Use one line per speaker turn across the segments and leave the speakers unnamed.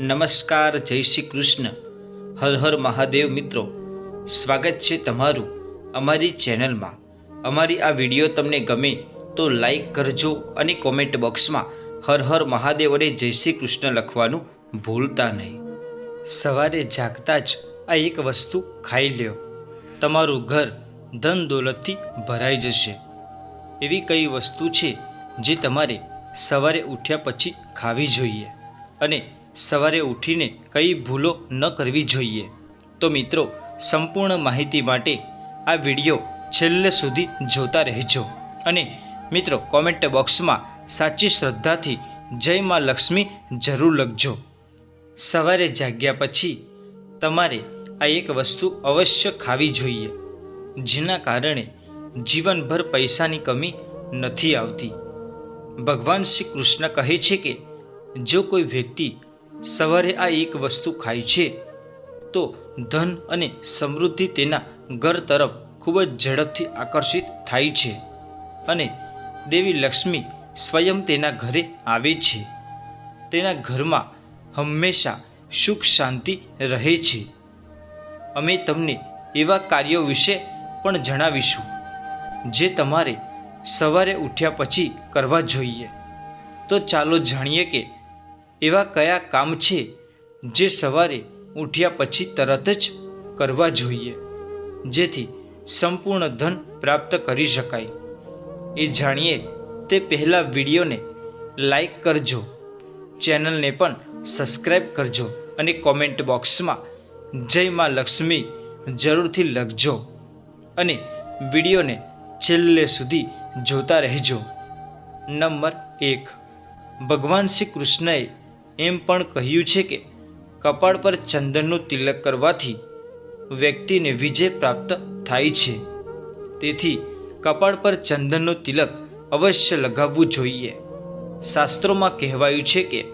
નમસ્કાર, જય શ્રી કૃષ્ણ. હર હર મહાદેવ મિત્રો. સ્વાગત છે તમારું અમારી ચેનલમાં. અમારી આ વીડિયો તમને ગમે તો લાઈક કરજો અને કોમેન્ટ બોક્સમાં હર હર મહાદેવ અને જય શ્રી કૃષ્ણ લખવાનું ભૂલતા નહીં. સવારે જાગતા જ આ એક વસ્તુ ખાઈ લ્યો. તમારું ઘર ધન દોલતથી ભરાઈ જશે. એવી કઈ વસ્તુ છે જે તમારે સવારે ઉઠ્યા પછી ખાવી જોઈએ? અને સવારે ઉઠીને કઈ ભૂલો ન કરવી જોઈએ. તો મિત્રો, સંપૂર્ણ માહિતી માટે આ વીડિયો છેલ્લે સુધી જોતા રહેજો. અને મિત્રો કોમેન્ટ બોક્સમાં સાચી શ્રદ્ધાથી જય માં લક્ષ્મી જરૂર લખજો. સવારે જાગ્યા પછી તમારે આ એક વસ્તુ અવશ્ય ખાવી જોઈએ, જેના કારણે જીવનભર પૈસાની કમી નથી આવતી. ભગવાન શ્રી કૃષ્ણ કહે છે કે, જો કોઈ વ્યક્તિ સવારે આ એક વસ્તુ ખાય છે, તો ધન અને સમૃદ્ધિ તેના ઘર તરફ ખૂબ જ ઝડપથી આકર્ષિત થાય છે અને દેવી લક્ષ્મી સ્વયં તેના ઘરે આવે છે. તેના ઘરમાં હંમેશા સુખ શાંતિ રહે છે. અમે તમને એવા કાર્યો વિશે પણ જણાવીશું, જે તમારે સવારે ઉઠ્યા પછી કરવા જોઈએ. તો ચાલો જાણીએ કે એવા કયા કામ છે જે સવારે ઉઠ્યા પછી તરત જ કરવા જોઈએ? જેથી સંપૂર્ણ ધન પ્રાપ્ત કરી શકાય. એ જાણીએ તે પહેલાં વિડીયોને લાઈક કરજો, ચેનલને પણ સબસ્ક્રાઈબ કરજો અને કોમેન્ટ બોક્સમાં જય માં લક્ષ્મી જરૂરથી લખજો અને વિડીયોને છેલ્લે સુધી જોતા રહેજો. નંબર એક. ભગવાન શ્રી કૃષ્ણએ એમ પણ કહ્યું છે કે, કપાળ પર ચંદનનું તિલક કરવાથી વ્યક્તિને વિજય પ્રાપ્ત થાય છે. તેથી, કપાળ પર ચંદનનું તિલક અવશ્ય લગાવવું જોઈએ. શાસ્ત્રોમાં કહેવાયું છે કે,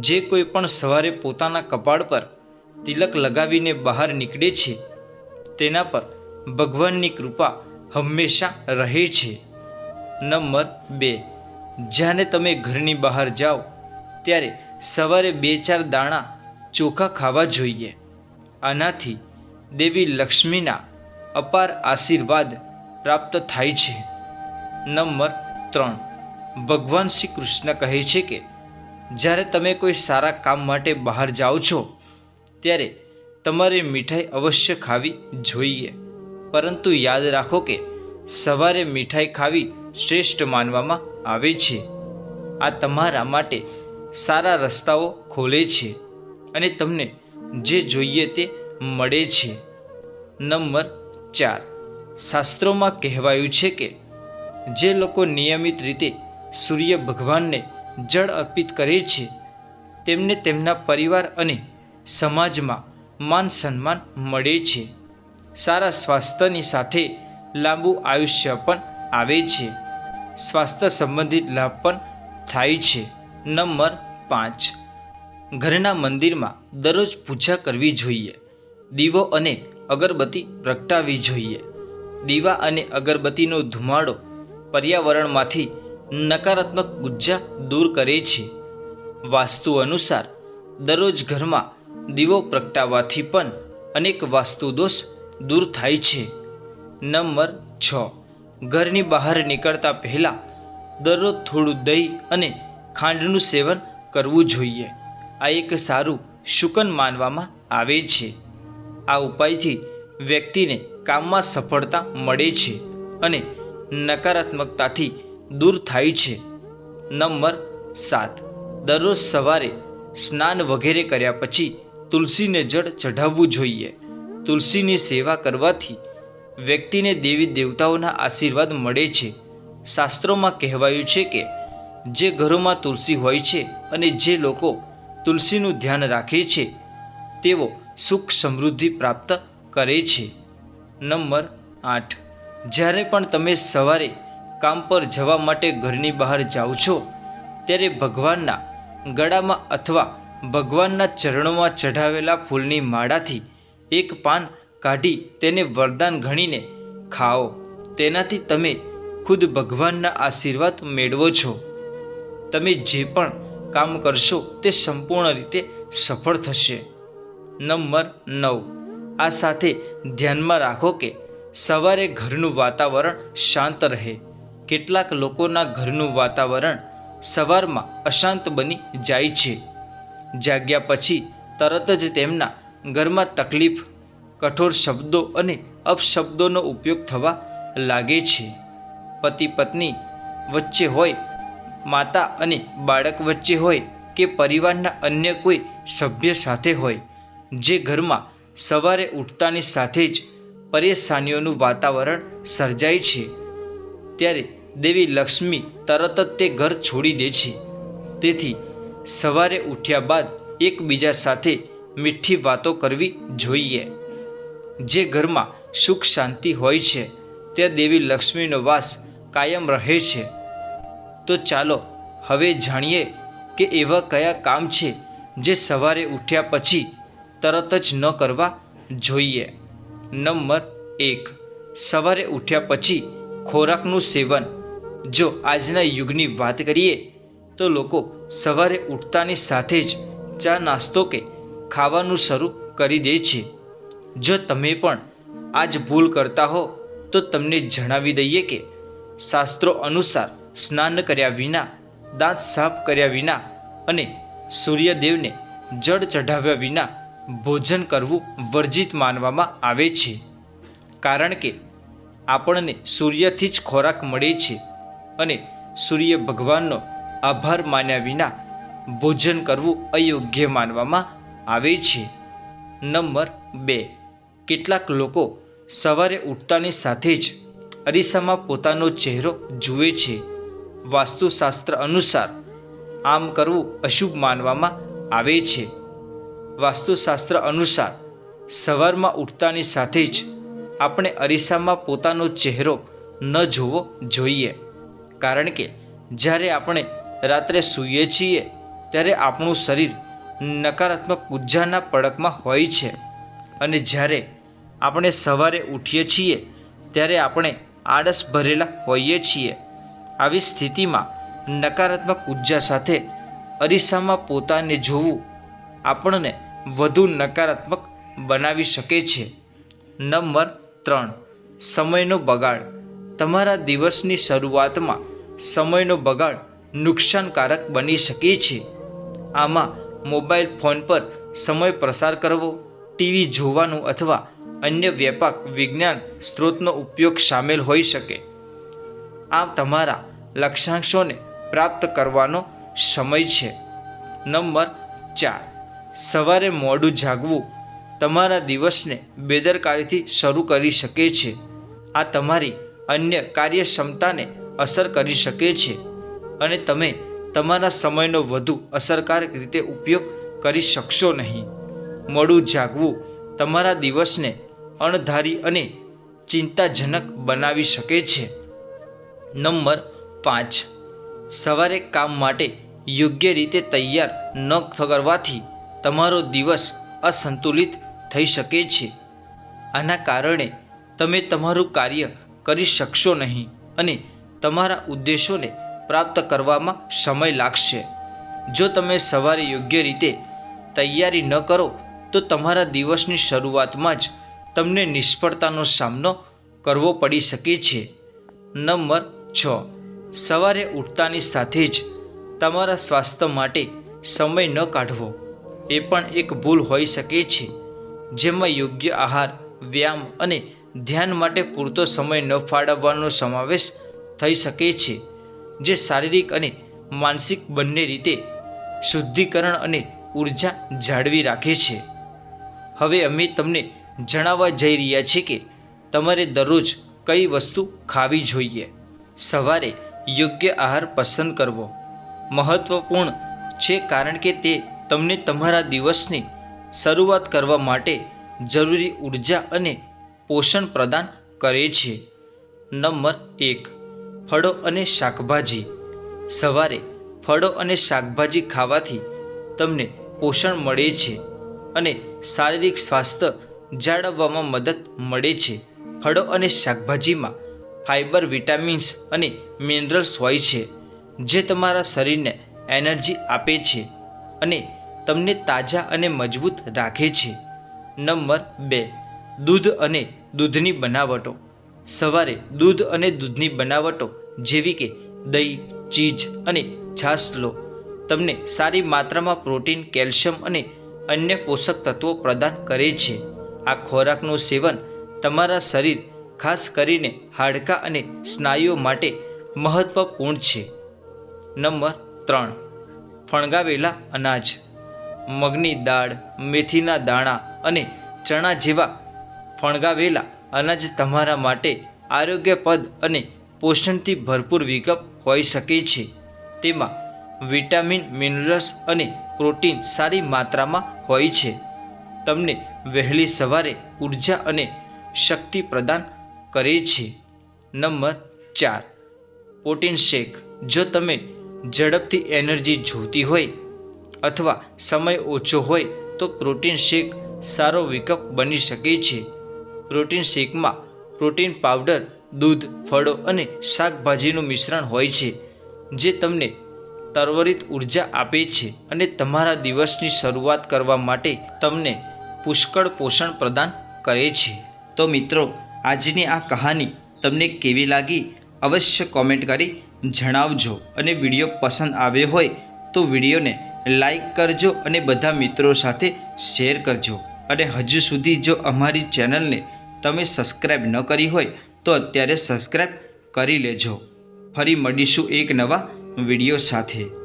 જે કોઈ પણ સવારે પોતાના કપાળ પર તિલક લગાવીને બહાર નીકળે છે, તેના પર ભગવાનની કૃપા હંમેશા રહે છે. નંબર બે. જ્યારે તમે ઘરની બહાર જાઓ, ત્યારે સવારે બે ચાર દાણા ચોખા ખાવા જોઈએ. આનાથી દેવી લક્ષ્મીના અપાર આશીર્વાદ પ્રાપ્ત થાય છે. નંબર ત્રણ. ભગવાન શ્રી કૃષ્ણ કહે છે કે, જ્યારે તમે કોઈ સારા કામ માટે બહાર જાઓ છો, ત્યારે તમારે મીઠાઈ અવશ્ય ખાવી જોઈએ. પરંતુ યાદ રાખો કે, સવારે મીઠાઈ ખાવી શ્રેષ્ઠ માનવામાં આવે છે. આ તમારા માટે સારા રસ્તાઓ ખોલે છે અને તમને જે જોઈએ તે મળે છે. નંબર ચાર. શાસ્ત્રોમાં કહેવાયું છે કે જે લોકો નિયમિત રીતે સૂર્ય ભગવાનને જળ અર્પિત કરે છે, તેમને તેમના પરિવાર અને સમાજમાં માન સન્માન મળે છે. સારા સ્વાસ્થ્યની સાથે લાંબુ આયુષ્ય પણ આવે છે. સ્વાસ્થ્ય સંબંધિત લાભ પણ થાય છે. નંબર પાંચ. ઘરના મંદિરમાં દરરોજ પૂજા કરવી જોઈએ. દીવો અને અગરબત્તી પ્રગટાવી જોઈએ. દીવા અને અગરબત્તીનો ધુમાડો પર્યાવરણમાંથી નકારાત્મક ઊર્જા દૂર કરે છે. વાસ્તુ અનુસાર દરરોજ ઘરમાં દીવો પ્રગટાવવાથી પણ અનેક વાસ્તુ દોષ દૂર થાય છે. નંબર છ. ઘરની બહાર નીકળતા પહેલાં દરરોજ થોડું દહીં અને ખાંડનું સેવન કરવું જોઈએ. આ એક સારું શુકન માનવામાં આવે છે. આ ઉપાયથી વ્યક્તિને કામમાં સફળતા મળે છે અને નકારાત્મકતાથી દૂર થાય છે. નંબર સાત. દરરોજ સવારે સ્નાન વગેરે કર્યા પછી તુલસીને જળ ચઢાવવું જોઈએ. તુલસીની સેવા કરવાથી વ્યક્તિને દેવી દેવતાઓના આશીર્વાદ મળે છે. શાસ્ત્રોમાં કહેવાયું છે કે જે ઘરોમાં તુલસી હોય છે અને જે લોકો તુલસીનું ધ્યાન રાખે છે, તેઓ સુખ સમૃદ્ધિ પ્રાપ્ત કરે છે. નંબર આઠ. જ્યારે પણ તમે સવારે કામ પર જવા માટે ઘરની બહાર જાઓ છો, ત્યારે ભગવાનના ગળામાં અથવા ભગવાનના ચરણોમાં ચઢાવેલા ફૂલની માળાથી એક પાન કાઢી તેને વરદાન ગણીને ખાઓ. તેનાથી તમે ખુદ ભગવાનના આશીર્વાદ મેળવો છો. તમે જે પણ કામ કરશો તે સંપૂર્ણ રીતે સફળ થશે. નંબર નવ. આ સાથે ધ્યાનમાં રાખો કે સવારે ઘરનું વાતાવરણ શાંત રહે. કેટલાક લોકોના ઘરનું વાતાવરણ સવારમાં અશાંત બની જાય છે. જાગ્યા પછી તરત જ તેમના ઘરમાં તકલીફ, કઠોર શબ્દો અને અપશબ્દોનો ઉપયોગ થવા લાગે છે. પતિ પત્ની વચ્ચે હોય માતા અને બાળક વચ્ચે હોય કે પરિવારના અન્ય કોઈ સભ્ય સાથે હોય, જે ઘરમાં સવારે ઉઠતાની સાથે જ પરેશાનીઓનું વાતાવરણ સર્જાય છે. ત્યારે દેવી લક્ષ્મી તરત જ તે ઘર છોડી દે છે. તેથી સવારે ઉઠ્યા બાદ એકબીજા સાથે મીઠી વાતો કરવી જોઈએ. જે ઘરમાં સુખ શાંતિ હોય છે, ત્યાં દેવી લક્ષ્મીનો વાસ કાયમ રહે છે. તો ચાલો હવે જાણીએ કે એવા કયા કામ છે જે સવારે ઉઠ્યા પછી તરત જ ન કરવા જોઈએ. નંબર એક, સવારે ઉઠ્યા પછી ખોરાકનું સેવન. જો આજના યુગની વાત કરીએ તો લોકો સવારે ઉઠતાની સાથે જ ચા નાસ્તો કે ખાવાનું શરૂ કરી દે છે. જો તમે પણ આજ ભૂલ કરતા હો તો તમને જણાવી દઈએ કે શાસ્ત્રો અનુસાર સ્નાન કર્યા વિના, દાંત સાફ કર્યા વિના અને સૂર્યદેવને જળ ચઢાવ્યા વિના ભોજન કરવું વર્જિત માનવામાં આવે છે. કારણ કે આપણને સૂર્યથી જ ખોરાક મળે છે અને સૂર્ય ભગવાનનો આભાર માન્યા વિના ભોજન કરવું અયોગ્ય માનવામાં આવે છે. નંબર બે. કેટલાક લોકો સવારે ઉઠતાની સાથે જ અરીસામાં પોતાનો ચહેરો જુએ છે. વાસ્તુશાસ્ત્ર અનુસાર આમ કરવું અશુભ માનવામાં આવે છે. વાસ્તુશાસ્ત્ર અનુસાર સવારમાં ઉઠતાની સાથે જ આપણે અરીસામાં પોતાનો ચહેરો ન જોવો જોઈએ. કારણ કે જ્યારે આપણે રાત્રે સૂઈએ છીએ, ત્યારે આપણું શરીર નકારાત્મક ઉર્જાના પડકમાં હોય છે. અને જ્યારે આપણે સવારે ઉઠીએ છીએ, ત્યારે આપણે આળસ ભરેલા હોઈએ છીએ. આવી સ્થિતિમાં નકારાત્મક ઊર્જા સાથે અરીસામાં પોતાને જોવું આપણને વધુ નકારાત્મક બનાવી શકે છે. નંબર ત્રણ, સમયનો બગાડ. તમારા દિવસની શરૂઆતમાં સમયનો બગાડ નુકસાનકારક બની શકે છે. આમાં મોબાઈલ ફોન પર સમય પ્રસાર કરવો, ટીવી જોવાનું અથવા અન્ય વ્યાપક વિજ્ઞાન સ્ત્રોતનો ઉપયોગ સામેલ હોઈ શકે. આ તમારા લક્ષ્યાંશોને પ્રાપ્ત કરવાનો સમય છે. નંબર ચાર. સવારે મોડું જાગવું તમારા દિવસને બેદરકારીથી શરૂ કરી શકે છે. આ તમારી અન્ય કાર્યક્ષમતાને અસર કરી શકે છે અને તમે તમારા સમયનો વધુ અસરકારક રીતે ઉપયોગ કરી શકશો નહીં. મોડું જાગવું તમારા દિવસને અણધારી અને ચિંતાજનક બનાવી શકે છે. નંબર પાંચ. સવારે કામ માટે યોગ્ય રીતે તૈયાર ન કરવાથી તમારો દિવસ અસંતુલિત થઈ શકે છે. આના કારણે તમે તમારું કાર્ય કરી શકશો નહીં અને તમારા ઉદ્દેશોને પ્રાપ્ત કરવામાં સમય લાગશે. જો તમે સવારે યોગ્ય રીતે તૈયારી ન કરો, તો તમારા દિવસની શરૂઆતમાં જ તમને નિષ્ફળતાનો સામનો કરવો પડી શકે છે. નંબર છ. સવારે ઉઠતાની સાથે જ તમારા સ્વાસ્થ્ય માટે સમય ન કાઢવો. એ પણ એક ભૂલ હોઈ શકે છે. જેમાં યોગ્ય આહાર, વ્યાયામ અને ધ્યાન માટે પૂરતો સમય ન ફાળવવાનો સમાવેશ થઈ શકે છે, જે શારીરિક અને માનસિક બંને રીતે શુદ્ધિકરણ અને ઊર્જા જાળવી રાખે છે. હવે અમે તમને જણાવવા જઈ રહ્યા છીએ કે તમારે દરરોજ કઈ વસ્તુ ખાવી જોઈએ? સવારે યોગ્ય આહાર પસંદ કરવો મહત્વપૂર્ણ છે કારણ કે તે તમને તમારા દિવસની શરૂઆત કરવા માટે જરૂરી ઊર્જા અને પોષણ પ્રદાન કરે છે. નંબર એક, ફળો અને શાકભાજી. સવારે ફળો અને શાકભાજી ખાવાથી તમને પોષણ મળે છે અને શારીરિક સ્વાસ્થ્ય જાળવવામાં મદદ મળે છે. ફળો અને શાકભાજીમાં ફાઇબર વિટામિન્સ અને મિનરલ્સ હોય છે, જે તમારા શરીરને એનર્જી આપે છે અને તમને તાજા અને મજબૂત રાખે છે. નંબર બે, દૂધ અને દૂધની બનાવટો. સવારે દૂધ અને દૂધની બનાવટો, જેવી કે દહીં, ચીઝ અને છાશ લો. તમને સારી માત્રામાં પ્રોટીન, કેલ્શિયમ અને અન્ય પોષક તત્વો પ્રદાન કરે છે. આ ખોરાકનું સેવન તમારા શરીર ખાસ કરીને હાડકાં અને સ્નાયુઓ માટે મહત્વપૂર્ણ છે. નંબર ત્રણ. ફણગાવેલા અનાજ. મગની દાળ, મેથીના દાણા અને ચણા જેવા ફણગાવેલા અનાજ તમારા માટે આરોગ્યપદ અને પોષણથી ભરપૂર વિકલ્પ હોઈ શકે છે. તેમાં વિટામિન, મિનરલ્સ અને પ્રોટીન સારી માત્રામાં હોય છે. તમને વહેલી સવારે ઊર્જા અને શક્તિ પ્રદાન કરે છે. નંબર ચાર. Protein shake. જો તમે ઝડપથી એનર્જી જોતી હોય અથવા સમય ઓછો હોય તો પ્રોટીન શેક સારો વિકલ્પ બની શકે છે. પ્રોટીન શેકમાં પ્રોટીન પાવડર, દૂધ, ફળો અને શાકભાજીનું મિશ્રણ હોય છે, જે તમને તરવરિત ઊર્જા આપે છે અને તમારા દિવસની શરૂઆત કરવા માટે તમને પુષ્કળ પોષણ પ્રદાન કરે છે. તો મિત્રો આજની આ કહાની તમને કેવી લાગી અવશ્ય કોમેન્ટ કરી જણાવજો અને વીડિયો પસંદ આવ્યો હોય તો વિડીયોને લાઈક કરજો અને બધા મિત્રો સાથે શેર કરજો. અને હજુ સુધી જો અમારી ચેનલને તમે સબસ્ક્રાઈબ ન કરી હોય તો અત્યારે સબસ્ક્રાઈબ કરી લેજો. ફરી મળીશું એક નવા વીડિયો સાથે.